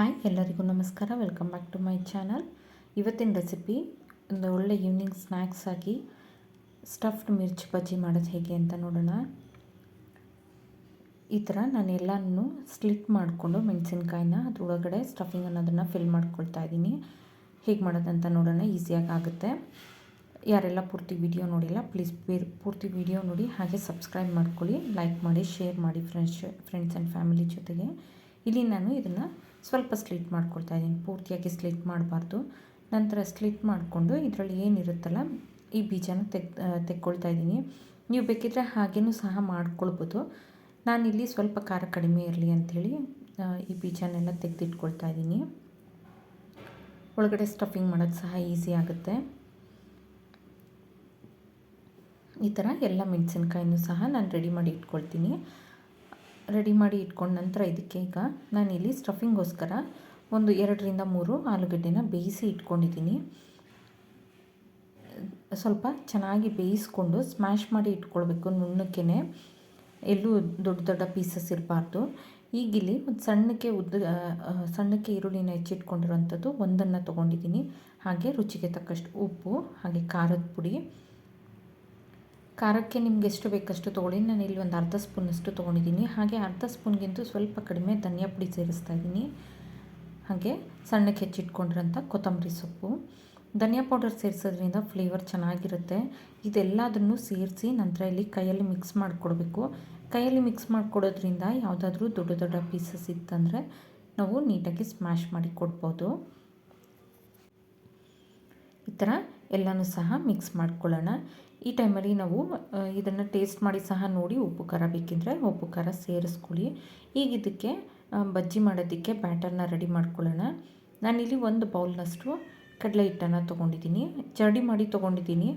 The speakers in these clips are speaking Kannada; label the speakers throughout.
Speaker 1: ಹಾಯ್ ಎಲ್ಲರಿಗೂ ನಮಸ್ಕಾರ. Welcome back to my channel ಇವತ್ತಿನ ರೆಸಿಪಿ ಒಂದು ಒಳ್ಳೆ ಈವ್ನಿಂಗ್ ಸ್ನ್ಯಾಕ್ಸ್ ಆಗಿ ಸ್ಟಫ್ಡ್ ಮಿರ್ಚಿ ಬಜ್ಜಿ ಮಾಡೋದು ಹೇಗೆ ಅಂತ ನೋಡೋಣ. ಈ ಥರ ನಾನು ಎಲ್ಲನೂ ಸ್ಲಿಟ್ ಮಾಡಿಕೊಂಡು ಮೆಣಸಿನ್ಕಾಯಿನ ಅದರೊಳಗಡೆ ಸ್ಟಫಿಂಗ್ ಅನ್ನೋದನ್ನು ಫಿಲ್ ಮಾಡ್ಕೊಳ್ತಾ ಇದ್ದೀನಿ. ಹೇಗೆ ಮಾಡೋದಂತ ನೋಡೋಣ ಈಸಿಯಾಗಿ ಆಗುತ್ತೆ. ಯಾರೆಲ್ಲ ಪೂರ್ತಿ ವಿಡಿಯೋ ನೋಡಿಲ್ಲ ಪ್ಲೀಸ್ ಪೂರ್ತಿ ವಿಡಿಯೋ ನೋಡಿ, ಹಾಗೆ ಸಬ್ಸ್ಕ್ರೈಬ್ ಮಾಡ್ಕೊಳ್ಳಿ ಲೈಕ್ ಮಾಡಿ ಶೇರ್ ಮಾಡಿ ಫ್ರೆಂಡ್ಸ್ ಫ್ರೆಂಡ್ಸ್ ಆ್ಯಂಡ್ ಫ್ಯಾಮಿಲಿ ಜೊತೆಗೆ. ಇಲ್ಲಿ ನಾನು ಇದನ್ನು ಸ್ವಲ್ಪ ಸ್ಲಿಟ್ ಮಾಡ್ಕೊಳ್ತಾ ಇದ್ದೀನಿ, ಪೂರ್ತಿಯಾಗಿ ಸ್ಲಿಟ್ ಮಾಡಬಾರ್ದು. ನಂತರ ಸ್ಲಿಟ್ ಮಾಡಿಕೊಂಡು ಇದರಲ್ಲಿ ಏನಿರುತ್ತಲ್ಲ, ಈ ಬೀಜನ ತೆಗ್ ತೆಕ್ಕೊಳ್ತಾ ಇದ್ದೀನಿ. ನೀವು ಬೇಕಿದ್ರೆ ಹಾಗೇನೂ ಸಹ ಮಾಡ್ಕೊಳ್ಬೋದು. ನಾನಿಲ್ಲಿ ಸ್ವಲ್ಪ ಖಾರ ಕಡಿಮೆ ಇರಲಿ ಅಂಥೇಳಿ ಈ ಬೀಜನೆಲ್ಲ ತೆಗೆದಿಟ್ಕೊಳ್ತಾ ಇದ್ದೀನಿ. ಒಳಗಡೆ ಸ್ಟಫಿಂಗ್ ಮಾಡೋದು ಸಹ ಈಸಿ ಆಗುತ್ತೆ. ಈ ಥರ ಎಲ್ಲ ಮೆಣಸಿನ್ಕಾಯಿನೂ ಸಹ ನಾನು ರೆಡಿ ಮಾಡಿ ಇಟ್ಕೊಳ್ತೀನಿ. ರೆಡಿ ಮಾಡಿ ಇಟ್ಕೊಂಡ ನಂತರ ಇದಕ್ಕೆ ಈಗ ನಾನಿಲ್ಲಿ ಸ್ಟಫಿಂಗೋಸ್ಕರ ಒಂದು ಎರಡರಿಂದ ಮೂರು ಆಲೂಗಡ್ಡೆನ ಬೇಯಿಸಿ ಇಟ್ಕೊಂಡಿದ್ದೀನಿ. ಸ್ವಲ್ಪ ಚೆನ್ನಾಗಿ ಬೇಯಿಸ್ಕೊಂಡು ಸ್ಮ್ಯಾಶ್ ಮಾಡಿ ಇಟ್ಕೊಳ್ಬೇಕು ನುಣ್ಣಕ್ಕೆ ಎಲ್ಲೂ ದೊಡ್ಡ ದೊಡ್ಡ ಪೀಸಸ್ ಇರಬಾರ್ದು. ಈಗಿಲ್ಲಿ ಒಂದು ಸಣ್ಣಕ್ಕೆ ಉದ್ದ ಸಣ್ಣಕ್ಕೆ ಈರುಳ್ಳಿನ ಹೆಚ್ಚಿಟ್ಕೊಂಡಿರೋಂಥದ್ದು ಒಂದನ್ನು ತೊಗೊಂಡಿದ್ದೀನಿ. ಹಾಗೆ ರುಚಿಗೆ ತಕ್ಕಷ್ಟು ಉಪ್ಪು, ಹಾಗೆ ಖಾರದ ಪುಡಿ. ಖಾರಕ್ಕೆ ನಿಮ್ಗೆ ಎಷ್ಟು ಬೇಕಷ್ಟು ತೊಗೊಳ್ಳಿ. ನಾನು ಇಲ್ಲಿ ಒಂದು ಅರ್ಧ ಸ್ಪೂನಷ್ಟು ತೊಗೊಂಡಿದ್ದೀನಿ. ಹಾಗೆ ಅರ್ಧ ಸ್ಪೂನ್ಗಿಂತೂ ಸ್ವಲ್ಪ ಕಡಿಮೆ ಧನಿಯಾ ಪುಡಿ ಸೇರಿಸ್ತಾ ಇದ್ದೀನಿ. ಹಾಗೆ ಸಣ್ಣಕ್ಕೆ ಹೆಚ್ಚಿಟ್ಕೊಂಡಿರೋಂಥ ಕೊತ್ತಂಬರಿ ಸೊಪ್ಪು. ಧನಿಯಾ ಪೌಡರ್ ಸೇರಿಸೋದ್ರಿಂದ ಫ್ಲೇವರ್ ಚೆನ್ನಾಗಿರುತ್ತೆ. ಇದೆಲ್ಲದನ್ನು ಸೇರಿಸಿ ನಂತರ ಇಲ್ಲಿ ಕೈಯಲ್ಲಿ ಮಿಕ್ಸ್ ಮಾಡಿಕೊಡ್ಬೇಕು. ಕೈಯಲ್ಲಿ ಮಿಕ್ಸ್ ಮಾಡಿಕೊಡೋದ್ರಿಂದ ಯಾವುದಾದ್ರೂ ದೊಡ್ಡ ದೊಡ್ಡ ಪೀಸಸ್ ಇತ್ತಂದರೆ ನಾವು ನೀಟಾಗಿ ಸ್ಮ್ಯಾಶ್ ಮಾಡಿ ಕೊಡ್ಬೋದು. ಈ ಥರ ಎಲ್ಲನೂ ಸಹ ಮಿಕ್ಸ್ ಮಾಡ್ಕೊಳ್ಳೋಣ. ಈ ಟೈಮಲ್ಲಿ ನಾವು ಇದನ್ನು ಟೇಸ್ಟ್ ಮಾಡಿ ಸಹ ನೋಡಿ ಉಪ್ಪು ಖಾರ ಬೇಕಿದ್ರೆ ಉಪ್ಪು ಖಾರ ಸೇರಿಸ್ಕೊಳ್ಳಿ. ಈಗ ಇದಕ್ಕೆ ಬಜ್ಜಿ ಮಾಡೋದಕ್ಕೆ ಬ್ಯಾಟರ್ನ ರೆಡಿ ಮಾಡ್ಕೊಳ್ಳೋಣ. ನಾನಿಲ್ಲಿ ಒಂದು ಬೌಲ್ನಷ್ಟು ಕಡಲೆ ಹಿಟ್ಟನ್ನು ತೊಗೊಂಡಿದ್ದೀನಿ. ಜಡಿ ಮಾಡಿ ತೊಗೊಂಡಿದ್ದೀನಿ.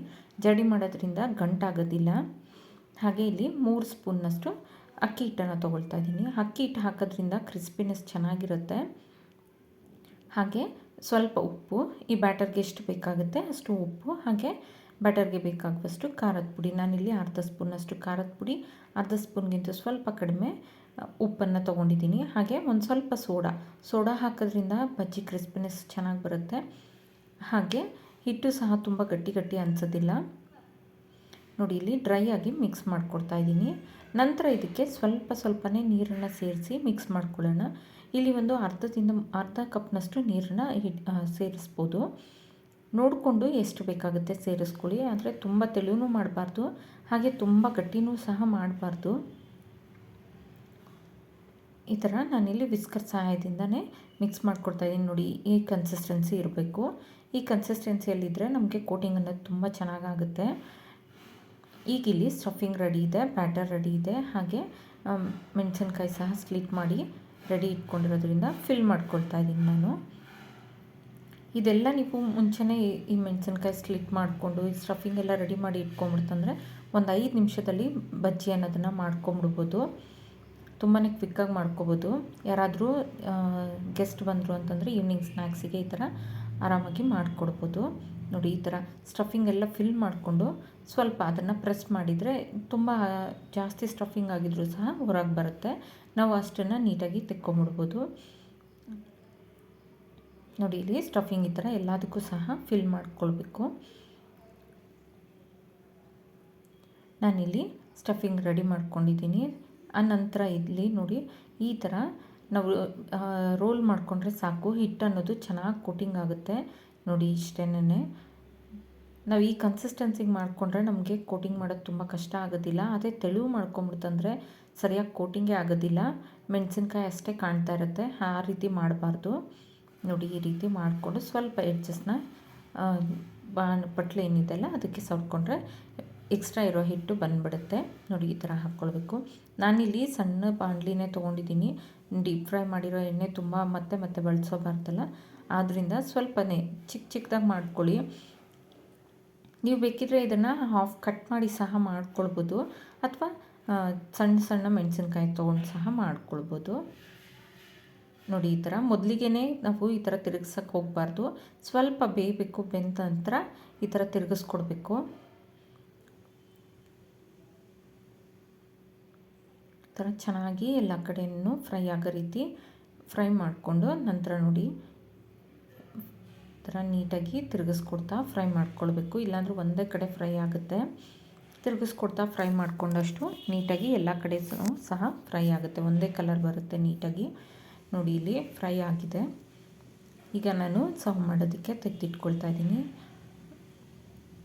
Speaker 1: ಜಡಿ ಮಾಡೋದ್ರಿಂದ ಗಂಟಾಗೋದಿಲ್ಲ. ಹಾಗೆ ಇಲ್ಲಿ ಮೂರು ಸ್ಪೂನ್ನಷ್ಟು ಅಕ್ಕಿ ಹಿಟ್ಟನ್ನು ತೊಗೊಳ್ತಾ ಇದ್ದೀನಿ. ಅಕ್ಕಿ ಹಿಟ್ಟು ಹಾಕೋದ್ರಿಂದ ಕ್ರಿಸ್ಪಿನೆಸ್ ಚೆನ್ನಾಗಿರುತ್ತೆ. ಹಾಗೆ ಸ್ವಲ್ಪ ಉಪ್ಪು, ಈ ಬ್ಯಾಟರ್ಗೆ ಎಷ್ಟು ಬೇಕಾಗುತ್ತೆ ಅಷ್ಟು ಉಪ್ಪು, ಹಾಗೆ ಬಟರ್ಗೆ ಬೇಕಾಗುವಷ್ಟು ಖಾರದ ಪುಡಿ. ನಾನಿಲ್ಲಿ ಅರ್ಧ ಸ್ಪೂನಷ್ಟು ಖಾರದ ಪುಡಿ, ಅರ್ಧ ಸ್ಪೂನ್ಗಿಂತ ಸ್ವಲ್ಪ ಕಡಿಮೆ ಉಪ್ಪನ್ನು ತೊಗೊಂಡಿದ್ದೀನಿ. ಹಾಗೆ ಒಂದು ಸ್ವಲ್ಪ ಸೋಡಾ. ಸೋಡಾ ಹಾಕೋದ್ರಿಂದ ಬಜ್ಜಿ ಕ್ರಿಸ್ಪಿನೆಸ್ ಚೆನ್ನಾಗಿ ಬರುತ್ತೆ. ಹಾಗೆ ಹಿಟ್ಟು ಸಹ ತುಂಬ ಗಟ್ಟಿ ಗಟ್ಟಿ ಅನಿಸೋದಿಲ್ಲ. ನೋಡಿ, ಇಲ್ಲಿ ಡ್ರೈ ಆಗಿ ಮಿಕ್ಸ್ ಮಾಡ್ಕೊಡ್ತಾ ಇದ್ದೀನಿ. ನಂತರ ಇದಕ್ಕೆ ಸ್ವಲ್ಪ ಸ್ವಲ್ಪನೇ ನೀರನ್ನು ಸೇರಿಸಿ ಮಿಕ್ಸ್ ಮಾಡ್ಕೊಳ್ಳೋಣ. ಇಲ್ಲಿ ಒಂದು ಅರ್ಧದಿಂದ, ಅರ್ಧ ಕಪ್ನಷ್ಟು ನೀರನ್ನು ಸೇರಿಸ್ಬೋದು. ನೋಡಿಕೊಂಡು ಎಷ್ಟು ಬೇಕಾಗುತ್ತೆ ಸೇರಿಸ್ಕೊಳ್ಳಿ. ಆದರೆ ತುಂಬ ತೆಳುವೂ ಮಾಡಬಾರ್ದು, ಹಾಗೆ ತುಂಬ ಗಟ್ಟಿನೂ ಸಹ ಮಾಡಬಾರ್ದು. ಈ ಥರ ನಾನಿಲ್ಲಿ ವಿಸ್ಕರ್ ಸಹಾಯದಿಂದನೇ ಮಿಕ್ಸ್ ಮಾಡ್ಕೊಡ್ತಾಯಿದ್ದೀನಿ ನೋಡಿ, ಈ ಕನ್ಸಿಸ್ಟೆನ್ಸಿ ಇರಬೇಕು. ಈ ಕನ್ಸಿಸ್ಟೆನ್ಸಿಯಲ್ಲಿದ್ದರೆ ನಮಗೆ ಕೋಟಿಂಗ್ ಅನ್ನೋದು ತುಂಬ ಚೆನ್ನಾಗಾಗುತ್ತೆ. ಈಗ ಇಲ್ಲಿ ಸ್ಟಫಿಂಗ್ ರೆಡಿ ಇದೆ ಬ್ಯಾಟರ್ ರೆಡಿ ಇದೆ, ಹಾಗೆ ಮೆಣಸಿನ್ಕಾಯಿ ಸಹ ಸ್ಲಿಟ್ ಮಾಡಿ ರೆಡಿ ಇಟ್ಕೊಂಡಿರೋದ್ರಿಂದ ಫಿಲ್ ಮಾಡ್ಕೊಳ್ತಾ ಇದ್ದೀನಿ ನಾನು. ಇದೆಲ್ಲ ನೀವು ಮುಂಚೆನೇ ಈ ಮೆಣಸಿನ್ಕಾಯಿ ಸ್ಲಿಟ್ ಮಾಡಿಕೊಂಡು, ಈ ಸ್ಟಫಿಂಗ್ ಎಲ್ಲ ರೆಡಿ ಮಾಡಿ ಇಟ್ಕೊಂಬಿಡ್ತಂದ್ರೆ ಒಂದು ಐದು ನಿಮಿಷದಲ್ಲಿ ಬಜ್ಜಿ ಅನ್ನೋದನ್ನು ಮಾಡ್ಕೊಂಬಿಡ್ಬೋದು ತುಂಬಾ ಕ್ವಿಕ್ಕಾಗಿ ಮಾಡ್ಕೋಬೋದು. ಯಾರಾದರೂ ಗೆಸ್ಟ್ ಬಂದರು ಅಂತಂದರೆ ಈವ್ನಿಂಗ್ ಸ್ನ್ಯಾಕ್ಸಿಗೆ ಈ ಥರ ಆರಾಮಾಗಿ ಮಾಡಿಕೊಡ್ಬೋದು. ನೋಡಿ, ಈ ಥರ ಸ್ಟಫಿಂಗ್ ಎಲ್ಲ ಫಿಲ್ ಮಾಡಿಕೊಂಡು ಸ್ವಲ್ಪ ಅದನ್ನು ಪ್ರೆಸ್ ಮಾಡಿದರೆ ತುಂಬ ಜಾಸ್ತಿ ಸ್ಟಫಿಂಗ್ ಆಗಿದ್ರೂ ಸಹ ಹೊರಗೆ ಬರುತ್ತೆ. ನಾವು ಅಷ್ಟನ್ನು ನೀಟಾಗಿ ತೆಕ್ಕೊಂಬಿಡ್ಬೋದು ನೋಡಿ, ಇಲ್ಲಿ ಸ್ಟಫಿಂಗ್ ಈ ಥರ ಎಲ್ಲದಕ್ಕೂ ಸಹ ಫಿಲ್ ಮಾಡ್ಕೊಳ್ಬೇಕು. ನಾನಿಲ್ಲಿ ಸ್ಟಫಿಂಗ್ ರೆಡಿ ಮಾಡ್ಕೊಂಡಿದ್ದೀನಿ. ಆನಂತರ ಇಲ್ಲಿ ನೋಡಿ, ಈ ಥರ ನಾವು ರೋಲ್ ಮಾಡಿಕೊಂಡ್ರೆ ಸಾಕು. ಹಿಟ್ಟು ಅನ್ನೋದು ಚೆನ್ನಾಗಿ ಕೋಟಿಂಗ್ ಆಗುತ್ತೆ. ನೋಡಿ ಇಷ್ಟೇನೇ ನಾವು ಈ ಕನ್ಸಿಸ್ಟೆನ್ಸಿಗೆ ಮಾಡಿಕೊಂಡ್ರೆ ನಮಗೆ ಕೋಟಿಂಗ್ ಮಾಡೋದು ತುಂಬ ಕಷ್ಟ ಆಗೋದಿಲ್ಲ. ಅದೇ ತೆಳುವು ಮಾಡ್ಕೊಂಬಿಡ್ತಂದ್ರೆ ಸರಿಯಾಗಿ ಕೋಟಿಂಗೇ ಆಗೋದಿಲ್ಲ. ಮೆಣಸಿನ್ಕಾಯಿ ಅಷ್ಟೇ ಕಾಣ್ತಾ ಇರುತ್ತೆ. ಆ ರೀತಿ ಮಾಡಬಾರ್ದು. ನೋಡಿ ಈ ರೀತಿ ಮಾಡಿಕೊಂಡು ಸ್ವಲ್ಪ ಎಡ್ಜಸ್ನ ಬಾಣ್, ಪಟ್ಲು ಏನಿದೆಯಲ್ಲ ಅದಕ್ಕೆ ಸವರ್ಕೊಂಡ್ರೆ ಎಕ್ಸ್ಟ್ರಾ ಇರೋ ಹಿಟ್ಟು ಬಂದುಬಿಡುತ್ತೆ. ನೋಡಿ ಈ ಥರ ಹಾಕ್ಕೊಳ್ಬೇಕು. ನಾನಿಲ್ಲಿ ಸಣ್ಣ ಬಾಣಲಿನೇ ತೊಗೊಂಡಿದ್ದೀನಿ. ಡೀಪ್ ಫ್ರೈ ಮಾಡಿರೋ ಎಣ್ಣೆ ತುಂಬ ಮತ್ತೆ ಮತ್ತೆ ಬಳಸೋಬಾರ್ದಲ್ಲ ಆದ್ದರಿಂದ ಸ್ವಲ್ಪನೇ ಚಿಕ್ಕ ಚಿಕ್ಕದಾಗಿ ಮಾಡ್ಕೊಳ್ಳಿ. ನೀವು ಬೇಕಿದ್ರೆ ಇದನ್ನು ಹಾಫ್ ಕಟ್ ಮಾಡಿ ಸಹ ಮಾಡ್ಕೊಳ್ಬೋದು, ಅಥವಾ ಸಣ್ಣ ಸಣ್ಣ ಮೆಣಸಿನ್ಕಾಯಿ ತೊಗೊಂಡು ಸಹ ಮಾಡ್ಕೊಳ್ಬೋದು. ನೋಡಿ ಈ ಥರ. ಮೊದಲಿಗೆ ನಾವು ಈ ಥರ ತಿರುಗ್ಸಕ್ಕೆ ಹೋಗಬಾರ್ದು. ಸ್ವಲ್ಪ ಬೇಯಬೇಕು, ಬೆಂದ ನಂತರ ಈ ಥರ ತಿರುಗಿಸ್ಕೊಡ್ಬೇಕು. ಈ ಥರ ಚೆನ್ನಾಗಿ ಎಲ್ಲ ಕಡೆಯೂ ಫ್ರೈ ಆಗೋ ರೀತಿ ಫ್ರೈ ಮಾಡಿಕೊಂಡು ನಂತರ ನೋಡಿ. ಥರ ನೀಟಾಗಿ ತಿರುಗಿಸ್ಕೊಡ್ತಾ ಫ್ರೈ ಮಾಡ್ಕೊಳ್ಬೇಕು. ಇಲ್ಲಾಂದರೆ ಒಂದೇ ಕಡೆ ಫ್ರೈ ಆಗುತ್ತೆ. ತಿರುಗಿಸ್ಕೊಡ್ತಾ ಫ್ರೈ ಮಾಡಿಕೊಂಡಷ್ಟು ನೀಟಾಗಿ ಎಲ್ಲ ಕಡೆ ಸಹ ಫ್ರೈ ಆಗುತ್ತೆ. ಒಂದೇ ಕಲರ್ ಬರುತ್ತೆ ನೀಟಾಗಿ. ನೋಡಿ, ಇಲ್ಲಿ ಫ್ರೈ ಆಗಿದೆ. ಈಗ ನಾನು ಸರ್ವ್ ಮಾಡೋದಕ್ಕೆ ತೆಗೆದಿಟ್ಕೊಳ್ತಾ ಇದ್ದೀನಿ.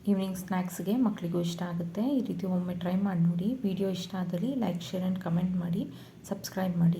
Speaker 1: ಈವ್ನಿಂಗ್ ಸ್ನ್ಯಾಕ್ಸ್ಗೆ ಮಕ್ಕಳಿಗೂ ಇಷ್ಟ ಆಗುತ್ತೆ. ಈ ರೀತಿ ಒಮ್ಮೆ ಟ್ರೈ ಮಾಡಿ ನೋಡಿ. ವಿಡಿಯೋ ಇಷ್ಟ ಆದಲ್ಲಿ ಲೈಕ್, ಶೇರ್ ಆ್ಯಂಡ್ ಕಮೆಂಟ್ ಮಾಡಿ. ಸಬ್ಸ್ಕ್ರೈಬ್ ಮಾಡಿ.